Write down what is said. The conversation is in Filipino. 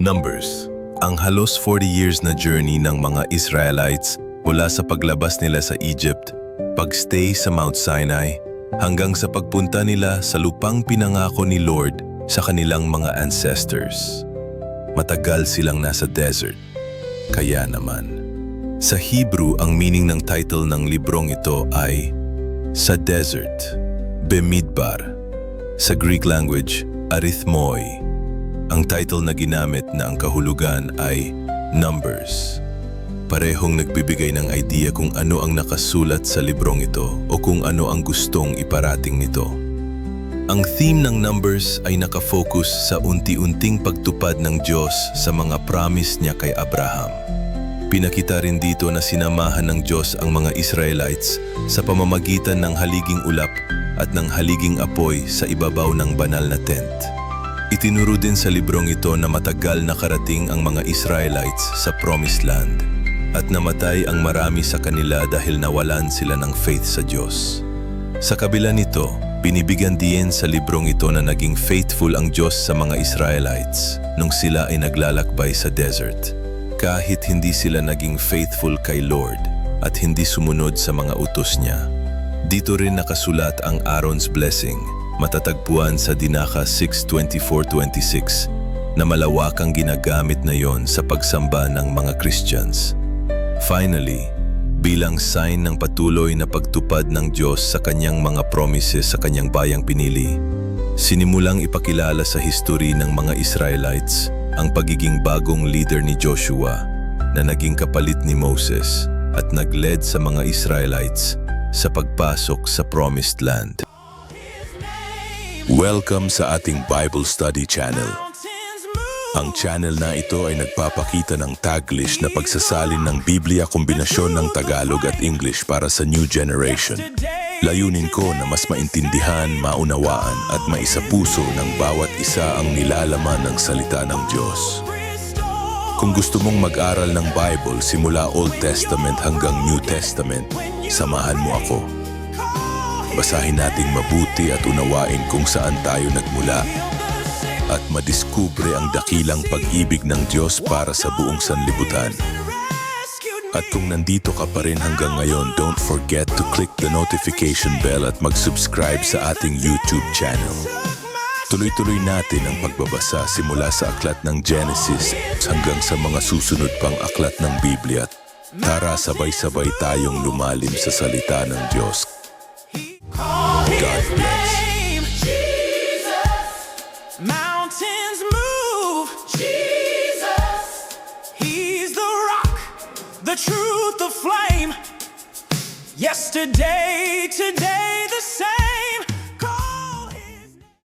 Numbers, ang halos 40 years na journey ng mga Israelites mula sa paglabas nila sa Egypt, pagstay sa Mount Sinai, hanggang sa pagpunta nila sa lupang pinangako ni Lord sa kanilang mga ancestors. Matagal silang nasa desert. Kaya naman, sa Hebrew ang meaning ng title ng librong ito ay Sa Desert, Bemidbar. Sa Greek language, Arithmoi. Ang title na ginamit na ang kahulugan ay Numbers. Parehong nagbibigay ng idea kung ano ang nakasulat sa librong ito o kung ano ang gustong iparating nito. Ang theme ng Numbers ay nakafocus sa unti-unting pagtupad ng Diyos sa mga promise niya kay Abraham. Pinakita rin dito na sinamahan ng Diyos ang mga Israelites sa pamamagitan ng haliging ulap at ng haliging apoy sa ibabaw ng banal na tent. Itinuro din sa librong ito na matagal nakarating ang mga Israelites sa Promised Land at namatay ang marami sa kanila dahil nawalan sila ng faith sa Diyos. Sa kabila nito, binibigyan din sa librong ito na naging faithful ang Diyos sa mga Israelites nung sila ay naglalakbay sa desert. Kahit hindi sila naging faithful kay Lord at hindi sumunod sa mga utos niya. Dito rin nakasulat ang Aaron's blessing, matatagpuan sa Dinaka 6.24.26 na malawakang ginagamit na yon sa pagsamba ng mga Christians. Finally, bilang sign ng patuloy na pagtupad ng Diyos sa kanyang mga promises sa kanyang bayang pinili, sinimulang ipakilala sa history ng mga Israelites ang pagiging bagong leader ni Joshua na naging kapalit ni Moses at nagled sa mga Israelites sa pagpasok sa Promised Land. Welcome sa ating Bible Study Channel. Ang channel na ito ay nagpapakita ng Taglish na pagsasalin ng Biblia kombinasyon ng Tagalog at English para sa new generation. Layunin ko na mas maintindihan, maunawaan at maisapuso ng bawat isa ang nilalaman ng salita ng Diyos. Kung gusto mong mag-aral ng Bible simula Old Testament hanggang New Testament, samahan mo ako. Basahin nating mabuti at unawain kung saan tayo nagmula at madiskubre ang dakilang pag-ibig ng Diyos para sa buong sanlibutan. At kung nandito ka pa rin hanggang ngayon, don't forget to click the notification bell at mag-subscribe sa ating YouTube channel. Tuloy-tuloy natin ang pagbabasa simula sa aklat ng Genesis hanggang sa mga susunod pang aklat ng Biblia. Tara sabay-sabay tayong lumalim sa salita ng Diyos. He called his name Jesus. Mountains move Jesus. He's the rock, the truth, the flame. Yesterday, today, the same.